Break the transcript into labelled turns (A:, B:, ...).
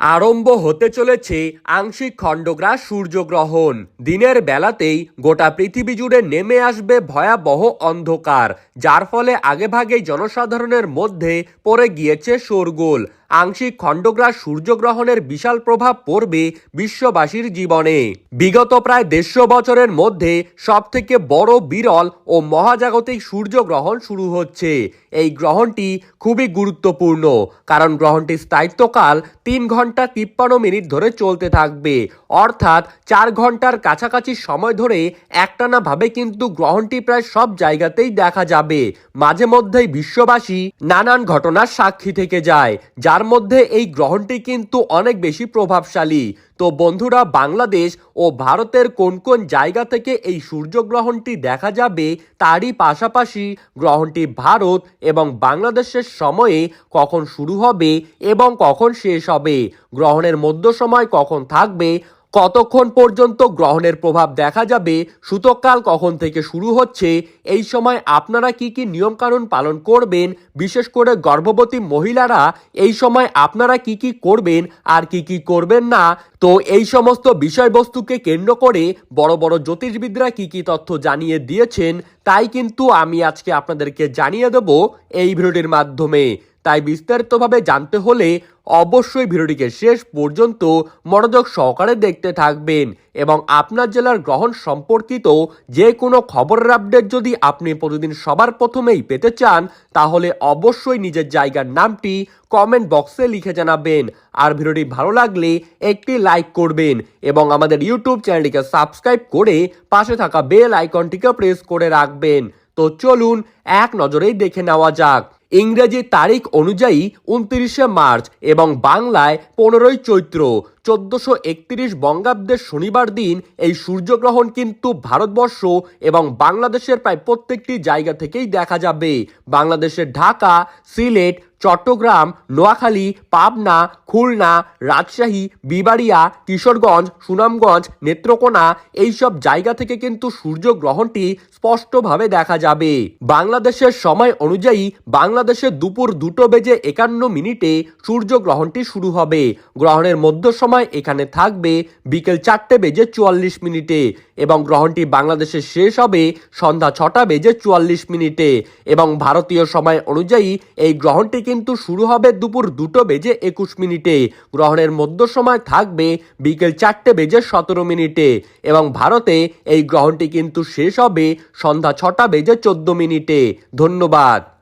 A: আরম্ভ হতে চলেছে আংশিক খণ্ডগ্রাস সূর্যগ্রহণ। দিনের বেলাতেই গোটা পৃথিবী জুড়ে নেমে আসবে ভয়াবহ অন্ধকার, যার ফলে আগেভাগেই জনসাধারণের মধ্যে পড়ে গিয়েছে শোরগোল। আংশিক খণ্ডগ্রাস সূর্যগ্রহণের বিশাল প্রভাব পড়বে বিশ্ববাসীর জীবনে। বিগত প্রায় দেড়শো বছরের মধ্যে সবথেকে বড় বিরল ও মহাজাগতিক সূর্যগ্রহণ শুরু হচ্ছে। এই গ্রহণটি খুবই গুরুত্বপূর্ণ, কারণ গ্রহণটির স্থায়িত্বকাল তিন ঘণ্টা তিপ্পান্ন মিনিট ধরে চলতে থাকবে। অর্থাৎ চার ঘণ্টার কাছাকাছি সময় ধরে একটানা ভাবে কিন্তু গ্রহণটি প্রায় সব জায়গাতেই দেখা যাবে। মাঝে মধ্যেই বিশ্ববাসী নানান ঘটনার সাক্ষী থেকে যায় যার মধ্যে এই গ্রহণটি কিন্তু অনেক বেশি প্রভাবশালী। তো বন্ধুরা, বাংলাদেশ ও ভারতের কোন কোন জায়গা থেকে এই সূর্যগ্রহণটি দেখা যাবে, তারই পাশাপাশি গ্রহণটি ভারত এবং বাংলাদেশের সময়ে কখন শুরু হবে এবং কখন শেষ হবে, গ্রহণের মধ্য সময় কখন থাকবে কতক্ষণ পর্যন্ত গ্রহণের প্রভাব দেখা যাবে সূতককাল কখন থেকে শুরু হচ্ছে, এই সময় আপনারা কি কি নিয়মকানুন পালন করবেন, বিশেষ করে গর্ভবতী মহিলারা এই সময় আপনারা কি কি করবেন আর কি কি করবেন না, তো এই সমস্ত বিষয়বস্তুকে কেন্দ্র করে বড় বড় জ্যোতিষবিদরা কি কি তথ্য জানিয়ে দিয়েছেন, তাই কিন্তু আমি আজকে আপনাদেরকে জানিয়ে দেব এই ভিডিওটির মাধ্যমে। তাই বিস্তারিতভাবে জানতে হলে অবশ্যই ভিডিওটিকে শেষ পর্যন্ত মনোযোগ সহকারে দেখতে থাকবেন এবং আপনার জেলার গ্রহণ সম্পর্কিত যে কোনো খবরের আপডেট যদি আপনি প্রতিদিন সবার প্রথমেই পেতে চান, তাহলে অবশ্যই নিজের জায়গার নামটি কমেন্ট বক্সে লিখে জানাবেন। আর ভিডিওটি ভালো লাগলে একটি লাইক করবেন এবং আমাদের ইউটিউব চ্যানেলটিকে সাবস্ক্রাইব করে পাশে থাকা বেল আইকনটিকে প্রেস করে রাখবেন। তো চলুন এক নজরেই দেখে নেওয়া যাক। ইংরেজি তারিখ অনুযায়ী উনত্রিশে মার্চ এবং বাংলায় পনেরোই চৈত্র। চোদ্দশো একত্রিশ বঙ্গাব্দের শনিবার দিন এই সূর্যগ্রহণ কিন্তু ভারতবর্ষ এবং বাংলাদেশের প্রায় প্রত্যেকটি জায়গা থেকেই দেখা যাবে। বাংলাদেশের ঢাকা, সিলেট, চট্টগ্রাম, নোয়াখালী, পাবনা, খুলনা, রাজশাহী, বিবাড়িয়া, কিশোরগঞ্জ, সুনামগঞ্জ, নেত্রকোনা এইসব জায়গা থেকে কিন্তু সূর্যগ্রহণটি স্পষ্টভাবে দেখা যাবে। বাংলাদেশের সময় অনুযায়ী বাংলাদেশের দুপুর দুটো বেজে একান্ন মিনিটে সূর্যগ্রহণটি শুরু হবে। গ্রহণের মধ্য সময় এখানে থাকবে বিকেল চারটে বেজে চুয়াল্লিশ মিনিটে এবং গ্রহণটি বাংলাদেশে শেষ হবে সন্ধ্যা ছটা বেজে চুয়াল্লিশ মিনিটে এবং ভারতীয় সময় অনুযায়ী এই গ্রহণটি কিন্তু শুরু হবে দুপুর দুটো বেজে একুশ মিনিটে। গ্রহণের মধ্য সময় থাকবে বিকেল চারটে বেজে সতেরো মিনিটে এবং ভারতে এই গ্রহণটি কিন্তু শেষ হবে সন্ধ্যা ছটা বেজে চোদ্দ মিনিটে। ধন্যবাদ।